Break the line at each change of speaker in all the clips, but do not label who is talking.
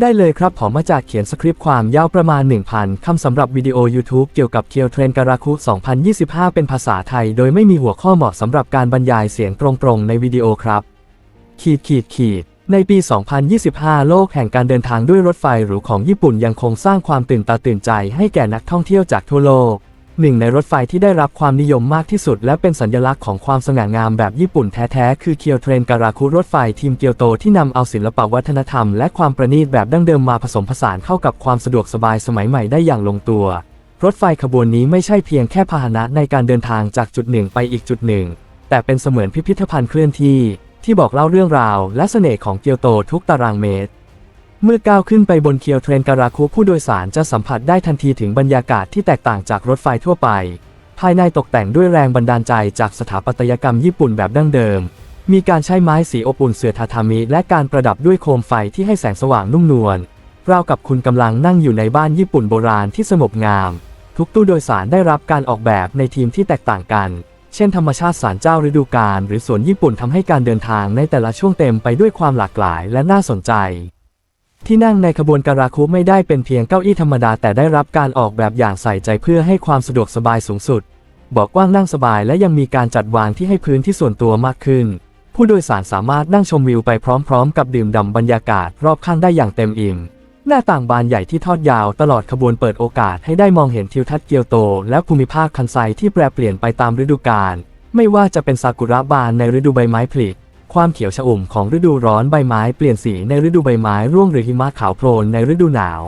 ได้เลยครับผมมาจากเขียนสคริปต์ความยาวประมาณ 1,000 คำสำหรับวิดีโอ YouTube เกี่ยวกับเคียวเทรนการาคุ 2025 เป็นภาษาไทย โดยไม่มีหัวข้อเหมาะสำหรับการบรรยายเสียงตรงๆ ในวิดีโอครับ ขีดขีดขีด ในปี 2025 โลกแห่งการเดินทางด้วยรถไฟหรูของญี่ปุ่นยังคงสร้างความตื่นตาตื่นใจให้แก่นักท่องเที่ยวจากทั่วโลก หนึ่งในรถไฟที่ได้รับความนิยมมากที่สุด และเป็นสัญลักษณ์ของความสง่างามแบบญี่ปุ่นแท้ๆ คือเคียวเทรนการาคุรถไฟทีมเกียวโตที่นำเอาศิลปวัฒนธรรมและความประณีตแบบดั้งเดิมมาผสมผสานเข้ากับความสะดวกสบายสมัยใหม่ได้อย่างลงตัว รถไฟขบวนนี้ไม่ใช่เพียงแค่พาหนะในการเดินทางจากจุดหนึ่งไปอีกจุดหนึ่ง แต่เป็นเสมือนพิพิธภัณฑ์เคลื่อนที่ ที่บอกเล่าเรื่องราว และเสน่ห์ของเกียวโตทุกตารางเมตร เมื่อก้าวขึ้นไปบนเคียวเทรนการาคุผู้โดยสารจะสัมผัสได้ทันทีถึงบรรยากาศที่แตกต่างจากรถไฟทั่วไป ภายในตกแต่งด้วยแรงบันดาลใจจากสถาปัตยกรรมญี่ปุ่นแบบดั้งเดิม มีการใช้ไม้สีอบอุ่นเสื่อทาทามิ และการประดับด้วยโคมไฟที่ให้แสงสว่างนุ่มนวลราวกับคุณกำลังนั่งอยู่ในบ้านญี่ปุ่นโบราณที่สงบงาม ทุกตู้โดยสารได้รับการออกแบบในทีมที่แตกต่างกัน เช่นธรรมชาติสารเจ้าฤดูกาลหรือสวนญี่ปุ่นทำให้การเดินทางในแต่ละช่วงเต็มไปด้วยความหลากหลายและน่าสนใจ ที่นั่งในขบวนการาคุไม่ได้เป็นเพียงเก้าอี้ธรรมดาแต่ได้รับการออกแบบอย่างใส่ใจเพื่อให้ความสะดวกสบายสูงสุด บอกว้างนั่งสบายและยังมีการจัดวางที่ให้พื้นที่ส่วนตัวมากขึ้น ผู้โดยสารสามารถนั่งชมวิวไปพร้อมๆ กับดื่มด่ำบรรยากาศรอบข้างได้อย่างเต็มอิ่ม หน้าต่างบานใหญ่ที่ทอดยาวตลอดขบวนเปิดโอกาสให้ได้มองเห็นทิวทัศน์เกียวโต และภูมิภาคคันไซที่แปรเปลี่ยนไปตามฤดูกาล ไม่ว่าจะเป็นซากุระบานในฤดูใบไม้ผลิ ความเขียวชอุ่มของฤดูร้อนใบไม้เปลี่ยนสีในฤดูใบไม้ร่วงหรือหิมะขาวโพลนในฤดูหนาว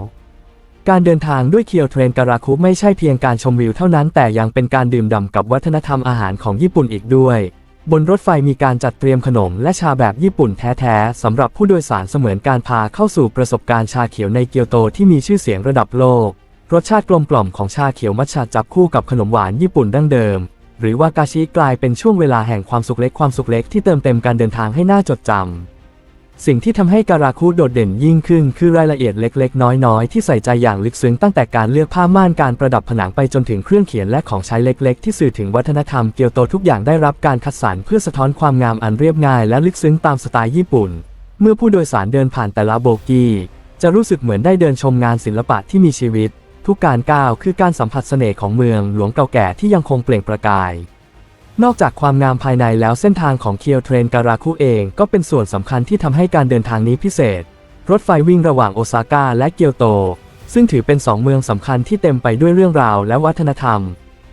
การเดินทางด้วยเคียวเทรนการาคุไม่ใช่เพียงการชมวิวเท่านั้นแต่ยังเป็นการดื่มด่ำกับวัฒนธรรมอาหารของญี่ปุ่นอีกด้วย บนรถไฟมีการจัดเตรียมขนมและชาแบบญี่ปุ่นแท้ๆสำหรับผู้โดยสารเสมือนการพาเข้าสู่ประสบการณ์ชาเขียวในเกียวโตที่มีชื่อเสียงระดับโลกรสชาติกลมกล่อมของชาเขียวมัทฉะจับคู่กับขนมหวานญี่ปุ่นดั้งเดิม หรือว่ากาชิกลายเป็นช่วงเวลาแห่งความสุขเล็กความสุขเล็กที่เติมเต็มการเดินทางให้น่าจดจำ สิ่งที่ทำให้การาคุโดดเด่นยิ่งขึ้นคือรายละเอียดเล็กๆ น้อยๆ ที่ใส่ใจอย่างลึกซึ้งตั้งแต่การเลือกผ้าม่านการประดับผนังไปจนถึงเครื่องเขียนและของใช้เล็กๆ ที่สื่อถึงวัฒนธรรมเกียวโตทุกอย่างได้รับการคัดสรรเพื่อสะท้อนความงามอันเรียบง่ายและลึกซึ้งตามสไตล์ญี่ปุ่น เมื่อผู้โดยสารเดินผ่านแต่ละโบกี้จะรู้สึกเหมือนได้เดินชมงานศิลปะที่มีชีวิต ทุกการก้าวคือการสัมผัสเสน่ห์ของเมืองหลวงเก่าแก่ที่ยังคงเปล่งประกาย นอกจากความงามภายในแล้วเส้นทางของเคียวเทรนการาคุเองก็เป็นส่วนสำคัญที่ทำให้การเดินทางนี้พิเศษ รถไฟวิ่งระหว่างโอซาก้าและเกียวโต ซึ่งถือเป็นสองเมืองสำคัญที่เต็มไปด้วยเรื่องราวและวัฒนธรรม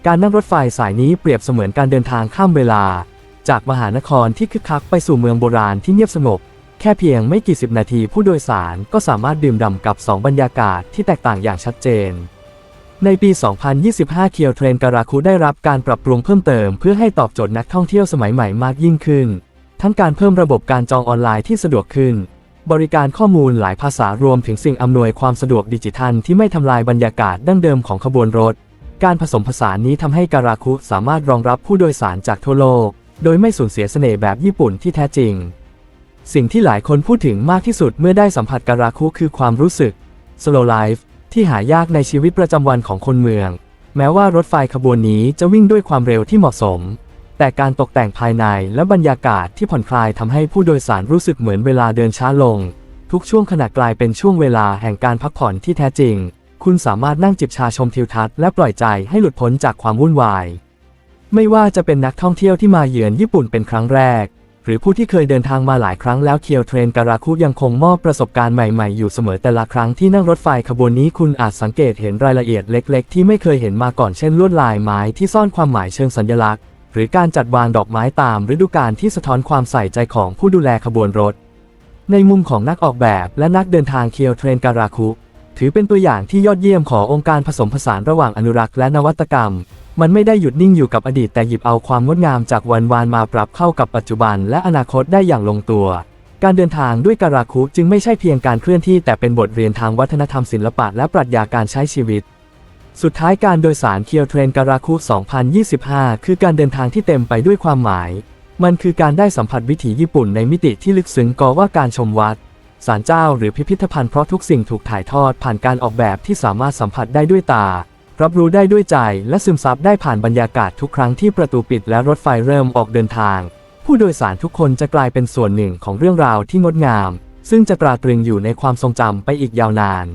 การนั่งรถไฟสายนี้เปรียบเสมือนการเดินทางข้ามเวลา จากมหานครที่คึกคักไปสู่เมืองโบราณที่เงียบสงบ แค่เพียงไม่กี่สิบนาทีผู้โดยสารก็สามารถดื่มด่ำกับสองบรรยากาศที่แตกต่างอย่างชัดเจน ในปี 2025 เคียวเทรนการาคุได้รับการปรับปรุงเพิ่มเติมเพื่อให้ตอบโจทย์นักท่องเที่ยวสมัยใหม่มากยิ่งขึ้น ทั้งการเพิ่มระบบการจองออนไลน์ที่สะดวกขึ้น บริการข้อมูลหลายภาษารวมถึงสิ่งอำนวยความสะดวกดิจิทัลที่ไม่ทำลายบรรยากาศดั้งเดิมของขบวนรถ การผสมผสานนี้ทำให้การาคุสามารถรองรับผู้โดยสารจากทั่วโลก โดยไม่สูญเสียเสน่ห์แบบญี่ปุ่นที่แท้จริง สิ่งที่หลายคนพูดถึงมากที่สุดเมื่อได้สัมผัสการาคุคือความรู้สึก slow life ที่หายากในชีวิตประจำวันของคนเมือง แม้ว่ารถไฟขบวนนี้จะวิ่งด้วยความเร็วที่เหมาะสม แต่การตกแต่งภายในและบรรยากาศที่ผ่อนคลายทำให้ผู้โดยสารรู้สึกเหมือนเวลาเดินช้าลง ทุกช่วงขณะกลายเป็นช่วงเวลาแห่งการพักผ่อนที่แท้จริง คุณสามารถนั่งจิบชาชมทิวทัศน์และปล่อยใจให้หลุดพ้นจากความวุ่นวาย ไม่ว่าจะเป็นนักท่องเที่ยวที่มาเยือนญี่ปุ่นเป็นครั้งแรก หรือผู้ที่เคยเดินทางมาหลายครั้งแล้วเคียวเทรนการาคุยังคงมอบประสบการณ์ใหม่ๆ อยู่เสมอแต่ละครั้งที่นั่งรถไฟขบวนนี้คุณอาจสังเกตเห็นรายละเอียดเล็ก ๆ ที่ไม่เคยเห็นมาก่อนเช่นลวดลายไม้ที่ซ่อนความหมายเชิงสัญลักษณ์ หรือการจัดวางดอกไม้ตามฤดูกาลที่สะท้อนความใส่ใจของผู้ดูแลขบวนรถ ในมุมของนักออกแบบและนักเดินทางเคียวเทรนการาคุ ถือเป็นตัวอย่างที่ยอดเยี่ยมขององค์การผสมผสานระหว่างอนุรักษ์และนวัตกรรม มันไม่ได้หยุดนิ่งอยู่กับอดีตแต่หยิบเอาความงดงามจากวันวานมาปรับเข้ากับปัจจุบันและอนาคตได้อย่างลงตัว การเดินทางด้วยการาคุจึงไม่ใช่เพียงการเคลื่อนที่แต่เป็นบทเรียนทางวัฒนธรรมศิลปะและปรัชญาการใช้ชีวิต สุดท้ายการโดยสารเคียวเทรนการาคุ 2025 คือการเดินทางที่เต็มไปด้วยความหมาย มันคือการได้สัมผัสวิถีญี่ปุ่นในมิติที่ลึกซึ้งกว่าการชมวัด ศาลเจ้าหรือพิพิธภัณฑ์เพราะทุกสิ่งถูกถ่ายทอดผ่านการออกแบบที่สามารถสัมผัสได้ด้วยตา รับรู้ได้ด้วยใจและซึมซับได้ผ่านบรรยากาศทุกครั้งที่ประตูปิดและรถไฟเริ่มออกเดินทาง ผู้โดยสารทุกคนจะกลายเป็นส่วนหนึ่งของเรื่องราวที่งดงาม ซึ่งจะตราตรึงอยู่ในความทรงจำไปอีกยาวนาน